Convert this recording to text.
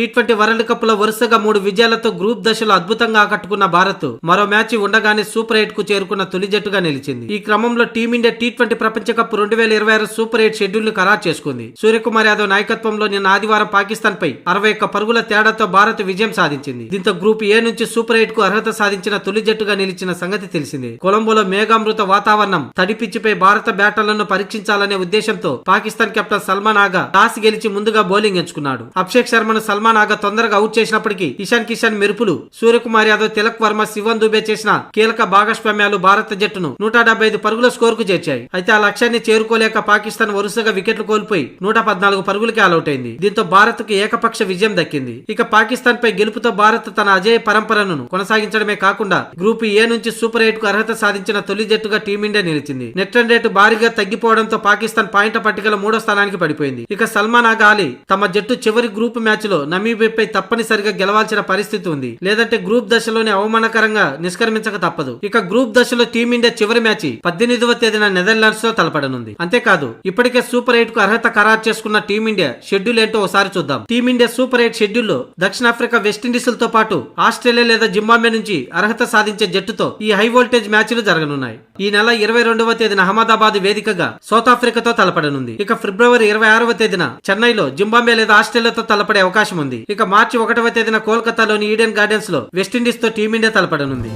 T twenty world కప్లో వరుసగా మూడు విజయాలతో గ్రూప్ దశలో అద్భుతంగా ఆకట్టుకున్న భారత్. మరో మ్యాచ్ ఉండగానే సూపర్ ఎయిట్కు చేరుకున్న తొలి జట్టుగా నిలిచింది. ఈ క్రమంలో టీమిండియా టీ ట్వంటీ ప్రపంచ కప్ రెండు వేల ఇరవై ఆరు సూపర్ ఎయిట్ షెడ్యూల్ను ఖరారు చేసుకుంది. సూర్యకుమార్ యాదవ్ నాయకత్వంలో నిన్న ఆదివారం పాకిస్తాన్ పై అరవై ఒక్క పరుగుల తేడాతో భారత్ విజయం సాధించింది. దీంతో గ్రూప్ ఏ నుంచి సూపర్ ఎయిట్కు అర్హత సాధించిన తొలి జట్టుగా నిలిచిన సంగతి తెలిసింది. కొలంబోలో మేఘామృత వాతావరణం తడిపిచ్చిపై భారత బ్యాటర్లను పరీక్షించాలనే ఉద్దేశంతో పాకిస్తాన్ కెప్టెన్ సల్మాన్ ఆగా టాస్ గెలిచి ముందుగా బౌలింగ్ ఎంచుకున్నాడు. అభిషేక్ శర్మను సల్మాన్ ఆగా తొందరగా అవుట్ చేసినప్పటికీ ఇషాన్ కిషన్ మెరుపులు. సూర్యకుమార్ యాదవ్ తిలక్ వర్మ శివన్ దుబే చేసిన కీలక భాగస్వామ్యాలు భారత జట్టును నూట డెబ్బై ఐదు పరుగుల స్కోర్కు చేర్చాయి. అయితే ఆ లక్ష్యాన్ని చేరుకోలేక పాకిస్తాన్ వరుసగా వికెట్లు కోల్పోయి నూట పద్నాలుగు పరుగులకి ఆలౌట్ అయింది. దీంతో భారత్కు ఏకపక్ష విజయం దక్కింది. ఇక పాకిస్తాన్ పై గెలుపుతో భారత్ తన అజేయ పరంపరను కొనసాగించడమే కాకుండా గ్రూప్ ఏ నుంచి సూపర్ ఎయిట్కు అర్హత సాధించిన తొలి జట్టుగా టీమిండియా నిలిచింది. నెట్ రన్ రేటు భారీగా తగ్గిపోవడంతో పాకిస్తాన్ పాయింట్ల పట్టికలో మూడో స్థానానికి పడిపోయింది. ఇక సల్మాన్ ఆగా తమ జట్టు చివరి గ్రూప్ మ్యాచ్లో నమీబీపై తప్పనిసరిగా గెలవాల్సిన పరిస్థితి ఉంది. లేదంటే గ్రూప్ దశలోనే అవమానకరంగా నిష్క్రమించక తప్పదు. ఇక గ్రూప్ దశలో టీమిండియా చివరి మ్యాచ్ పద్దెనిమిదవ తేదీన నెదర్లాండ్స్లో తలపడనుంది. అంతేకాదు ఇప్పటికే సూపర్ ఎయిట్కు అర్హత ఖరారు చేసుకున్న టీమిండియా షెడ్యూల్ ఏంటో ఒకసారి చూద్దాం. టీమిండియా సూపర్ ఎయిట్ షెడ్యూల్లో దక్షిణాఫ్రికా వెస్టిండీస్తో పాటు ఆస్ట్రేలియా లేదా జింబాబే నుంచి అర్హత సాధించే జట్టుతో ఈ హై వోల్టేజ్ మ్యాచ్లు జరగనున్నాయి. ఈ నెల ఇరవై రెండవ తేదీన అహ్మదాబాద్ వేదికగా సౌత్ ఆఫ్రికాతో తలపడనుంది. ఇక ఫిబ్రవరి ఇరవై ఆరవ తేదీన చెన్నైలో జింబాబే లేదా ఆస్ట్రేలియాతో తలపడే అవకాశం ఉంది ఇక మార్చి ఒకటవ తేదీన కోల్కతాలోని ఈడెన్ గార్డెన్స్లో వెస్టిండీస్తో టీమిండియా తలపడనుంది.